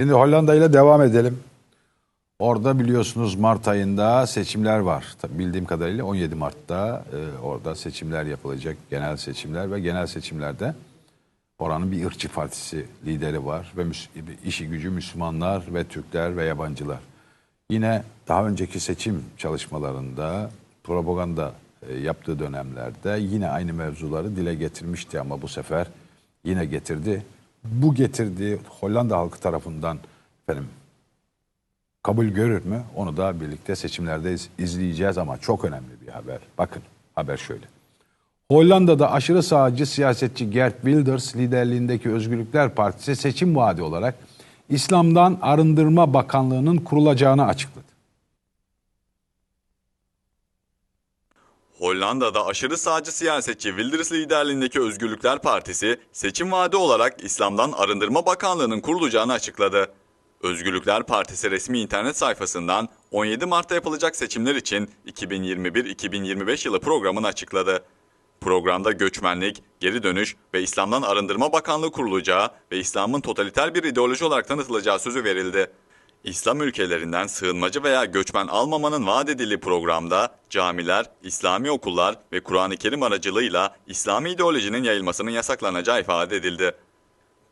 Şimdi Hollanda ile devam edelim. Orada biliyorsunuz Mart ayında seçimler var. Tabii bildiğim kadarıyla 17 Mart'ta e, orada seçimler yapılacak. Genel seçimler ve genel seçimlerde oranın bir ırkçı partisi lideri var ve işi gücü Müslümanlar ve Türkler ve yabancılar. Yine daha önceki seçim çalışmalarında propaganda e, yaptığı dönemlerde yine aynı mevzuları dile getirmişti ama bu sefer yine getirdi. Bu getirdiği Hollanda halkı tarafından efendim kabul görür mü? Onu da birlikte seçimlerde iz- izleyeceğiz ama çok önemli bir haber. Bakın haber şöyle. Hollanda'da aşırı sağcı siyasetçi Gert Wilders liderliğindeki Özgürlükler Partisi seçim vaadi olarak İslam'dan Arındırma Bakanlığı'nın kurulacağını açıkladı. Hollanda'da aşırı sağcı siyasetçi Wilders liderliğindeki Özgürlükler Partisi, seçim vaadi olarak İslam'dan Arındırma Bakanlığı'nın kurulacağını açıkladı. Özgürlükler Partisi resmi internet sayfasından 17 Mart'ta yapılacak seçimler için 2021-2025 yılı programını açıkladı. Programda göçmenlik, geri dönüş ve İslam'dan Arındırma Bakanlığı kurulacağı ve İslam'ın totaliter bir ideoloji olarak tanıtılacağı sözü verildi. İslam ülkelerinden sığınmacı veya göçmen almamanın vaat edildiği programda camiler, İslami okullar ve Kur'an-ı Kerim aracılığıyla İslami ideolojinin yayılmasının yasaklanacağı ifade edildi.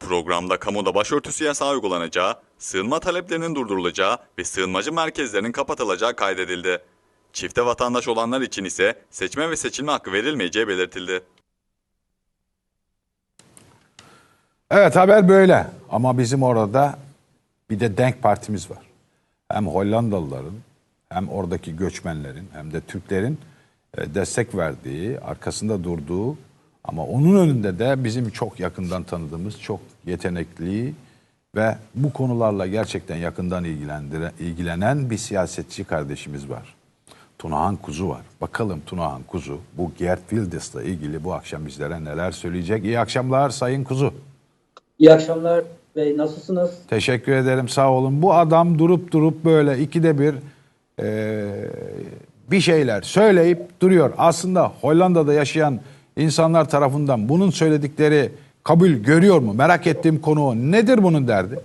Programda kamuda başörtüsü yasağı uygulanacağı, sığınma taleplerinin durdurulacağı ve sığınmacı merkezlerinin kapatılacağı kaydedildi. Çifte vatandaş olanlar için ise seçme ve seçilme hakkı verilmeyeceği belirtildi. Evet haber böyle ama bizim orada bir de Denk Partimiz var. Hem Hollandalıların hem oradaki göçmenlerin hem de Türklerin e, destek verdiği, arkasında durduğu ama onun önünde de bizim çok yakından tanıdığımız, çok yetenekli ve bu konularla gerçekten yakından ilgilenen bir siyasetçi kardeşimiz var. Tunahan Kuzu var. Bakalım Tunahan Kuzu bu Gert Wilders'la ilgili bu akşam bizlere neler söyleyecek. İyi akşamlar Sayın Kuzu. İyi akşamlar bey. Nasılsınız? Teşekkür ederim sağ olun. Bu adam durup durup böyle ikide bir eee, bir şeyler söyleyip duruyor. Aslında Hollanda'da yaşayan insanlar tarafından bunun söyledikleri kabul görüyor mu? Merak ettiğim konu o. Nedir bunun derdi?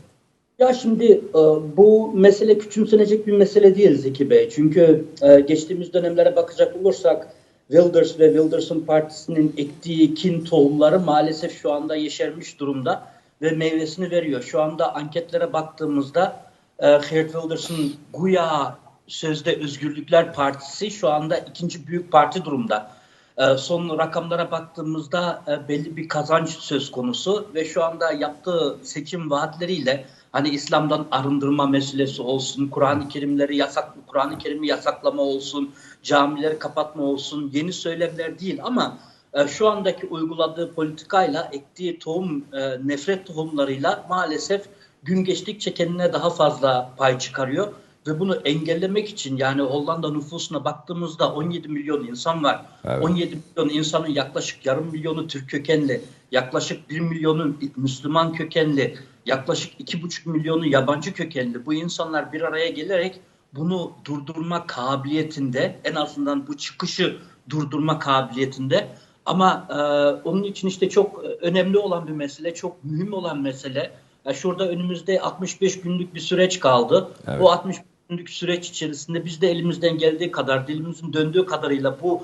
Ya şimdi e, bu mesele küçümsenecek bir mesele değil Zeki Bey. Çünkü e, geçtiğimiz dönemlere bakacak olursak Wilders ve Wilders'ın partisinin ektiği kin tohumları maalesef şu anda yeşermiş durumda ve meyvesini veriyor. Şu anda anketlere baktığımızda e, Geert Wilders'ın Guya sözde Özgürlükler Partisi şu anda ikinci büyük parti durumda. E, son rakamlara baktığımızda e, belli bir kazanç söz konusu ve şu anda yaptığı seçim vaatleriyle hani İslam'dan arındırma meselesi olsun, Kur'an-ı Kerimleri yasak, Kur'an-ı Kerim'i yasaklama olsun, camileri kapatma olsun yeni söylemler değil ama e, şu andaki uyguladığı politikayla ektiği tohum e, nefret tohumlarıyla maalesef gün geçtikçe kendine daha fazla pay çıkarıyor ve bunu engellemek için yani Hollanda nüfusuna baktığımızda 17 milyon insan var. Evet. 17 milyon insanın yaklaşık yarım milyonu Türk kökenli, yaklaşık 1 milyonu Müslüman kökenli, yaklaşık 2,5 milyonu yabancı kökenli. Bu insanlar bir araya gelerek bunu durdurma kabiliyetinde en azından bu çıkışı durdurma kabiliyetinde ama e, onun için işte çok önemli olan bir mesele, çok mühim olan mesele. Ya şurada önümüzde 65 günlük bir süreç kaldı. Evet. Bu 60 günlük süreç içerisinde biz de elimizden geldiği kadar, dilimizin döndüğü kadarıyla bu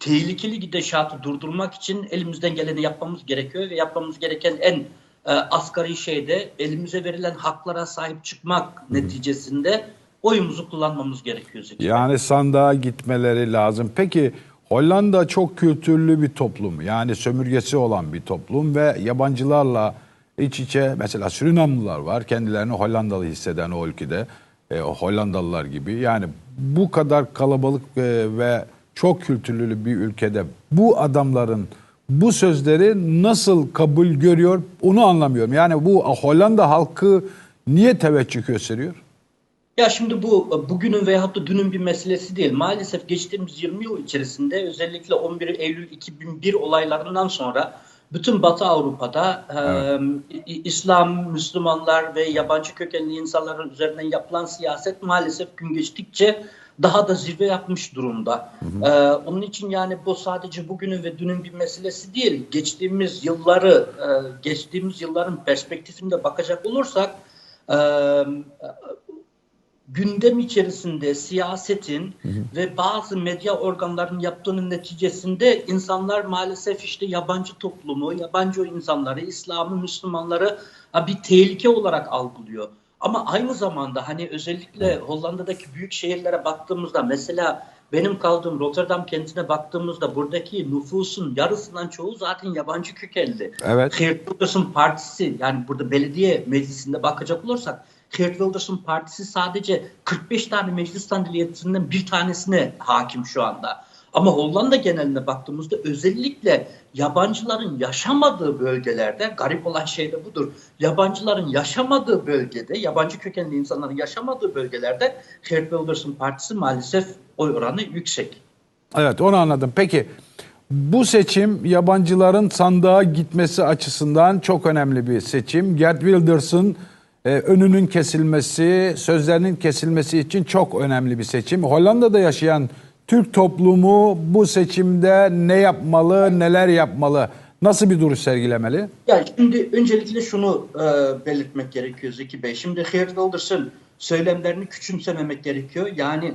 tehlikeli gidişatı durdurmak için elimizden geleni yapmamız gerekiyor ve yapmamız gereken en e, asgari şey de elimize verilen haklara sahip çıkmak neticesinde oyumuzu kullanmamız gerekiyor. Zeki. Yani sandığa gitmeleri lazım. Peki Hollanda çok kültürlü bir toplum. Yani sömürgesi olan bir toplum ve yabancılarla iç içe mesela Surinamlılar var. Kendilerini Hollandalı hisseden o ülkede. E, Hollandalılar gibi. Yani bu kadar kalabalık e, ve çok kültürlü bir ülkede bu adamların bu sözleri nasıl kabul görüyor onu anlamıyorum. Yani bu Hollanda halkı niye teveccüh gösteriyor? Ya şimdi bu bugünün veyahut da dünün bir meselesi değil. Maalesef geçtiğimiz 20 yıl içerisinde özellikle 11 Eylül 2001 olaylarından sonra bütün Batı Avrupa'da e, İslam, Müslümanlar ve yabancı kökenli insanların üzerinden yapılan siyaset maalesef gün geçtikçe daha da zirve yapmış durumda. E, onun için yani bu sadece bugünün ve dünün bir meselesi değil. Geçtiğimiz yılları, e, geçtiğimiz yılların perspektifinde bakacak olursak e, gündem içerisinde siyasetin ve bazı medya organlarının yaptığının neticesinde insanlar maalesef işte yabancı toplumu, yabancı insanları, İslam'ı, Müslümanları bir tehlike olarak algılıyor. Ama aynı zamanda hani özellikle Hollanda'daki büyük şehirlere baktığımızda mesela benim kaldığım Rotterdam kentine baktığımızda buradaki nüfusun yarısından çoğu zaten yabancı kökenli. Evet. Geert Wilders'ın partisi yani burada belediye meclisinde bakacak olursak Geert Wilders'ın partisi sadece 45 tane meclis sandalyesinden bir tanesine hakim şu anda. Ama Hollanda geneline baktığımızda özellikle yabancıların yaşamadığı bölgelerde garip olan şey de budur. Yabancıların yaşamadığı bölgede, yabancı kökenli insanların yaşamadığı bölgelerde Geert Wilders'ın partisi maalesef oy oranı yüksek. Evet onu anladım. Peki bu seçim yabancıların sandığa gitmesi açısından çok önemli bir seçim. Gert Wilders'ın e, önünün kesilmesi, sözlerinin kesilmesi için çok önemli bir seçim. Hollanda'da yaşayan Türk toplumu bu seçimde ne yapmalı, neler yapmalı, nasıl bir duruş sergilemeli? Yani şimdi öncelikle şunu e, belirtmek gerekiyor Zeki Bey. Şimdi Geert Wilders'ın söylemlerini küçümsememek gerekiyor. Yani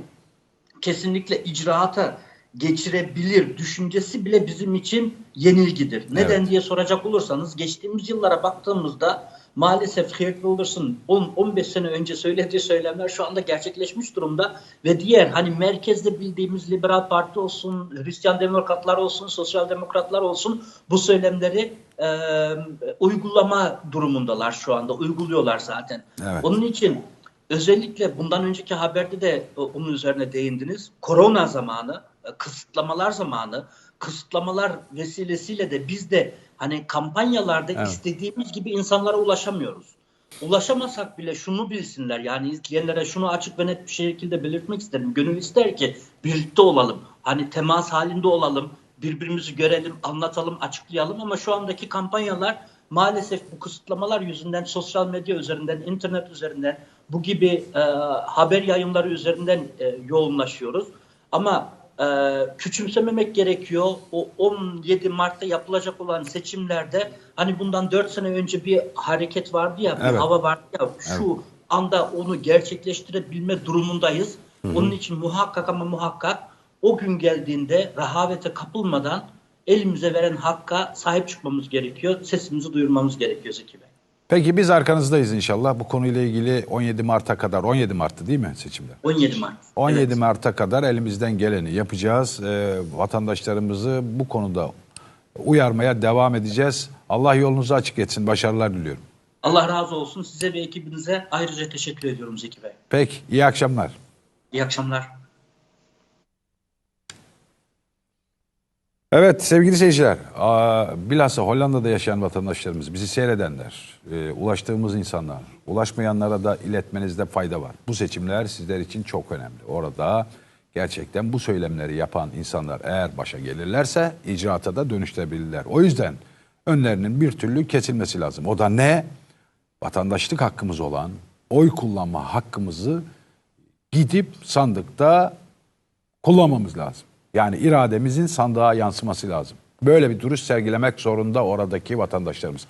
kesinlikle icraata geçirebilir düşüncesi bile bizim için yenilgidir. Neden Evet. diye soracak olursanız geçtiğimiz yıllara baktığımızda maalesef Geert Wilders'ın 10-15 sene önce söylediği söylemler şu anda gerçekleşmiş durumda ve diğer hani merkezde bildiğimiz Liberal Parti olsun, Hristiyan Demokratlar olsun, Sosyal Demokratlar olsun bu söylemleri e, uygulama durumundalar şu anda. Uyguluyorlar zaten. Evet. Onun için özellikle bundan önceki haberde de e, onun üzerine değindiniz. Korona zamanı, kısıtlamalar zamanı, kısıtlamalar vesilesiyle de biz de hani kampanyalarda Evet. istediğimiz gibi insanlara ulaşamıyoruz. Ulaşamasak bile şunu bilsinler yani izleyenlere şunu açık ve net bir şekilde belirtmek isterim. Gönül ister ki birlikte olalım. Hani temas halinde olalım. Birbirimizi görelim, anlatalım, açıklayalım ama şu andaki kampanyalar maalesef bu kısıtlamalar yüzünden sosyal medya üzerinden, internet üzerinden bu gibi e, haber yayınları üzerinden e, yoğunlaşıyoruz. Ama e, küçümsememek gerekiyor. O 17 Mart'ta yapılacak olan seçimlerde hani bundan 4 sene önce bir hareket vardı ya, bir Evet. hava vardı ya. Şu anda onu gerçekleştirebilme durumundayız. Onun için muhakkak ama muhakkak o gün geldiğinde rehavete kapılmadan elimize veren hakka sahip çıkmamız gerekiyor. Sesimizi duyurmamız gerekiyor Zeki Bey. Peki biz arkanızdayız inşallah. Bu konuyla ilgili 17 Mart'a kadar, 17 Mart'tı değil mi seçimler? 17 Mart. 17 Evet. Mart'a kadar elimizden geleni yapacağız. Ee, vatandaşlarımızı bu konuda uyarmaya devam edeceğiz. Allah yolunuzu açık etsin. Başarılar diliyorum. Allah razı olsun. Size ve ekibinize ayrıca teşekkür ediyorum Zeki Bey. Peki, iyi akşamlar. İyi akşamlar. Evet sevgili seyirciler, bilhassa Hollanda'da yaşayan vatandaşlarımız, bizi seyredenler, e, ulaştığımız insanlar, ulaşmayanlara da iletmenizde fayda var. Bu seçimler sizler için çok önemli. Orada gerçekten bu söylemleri yapan insanlar eğer başa gelirlerse icraata da dönüştürebilirler. O yüzden önlerinin bir türlü kesilmesi lazım. O da ne? Vatandaşlık hakkımız olan oy kullanma hakkımızı gidip sandıkta kullanmamız lazım. Yani irademizin sandığa yansıması lazım. Böyle bir duruş sergilemek zorunda oradaki vatandaşlarımız.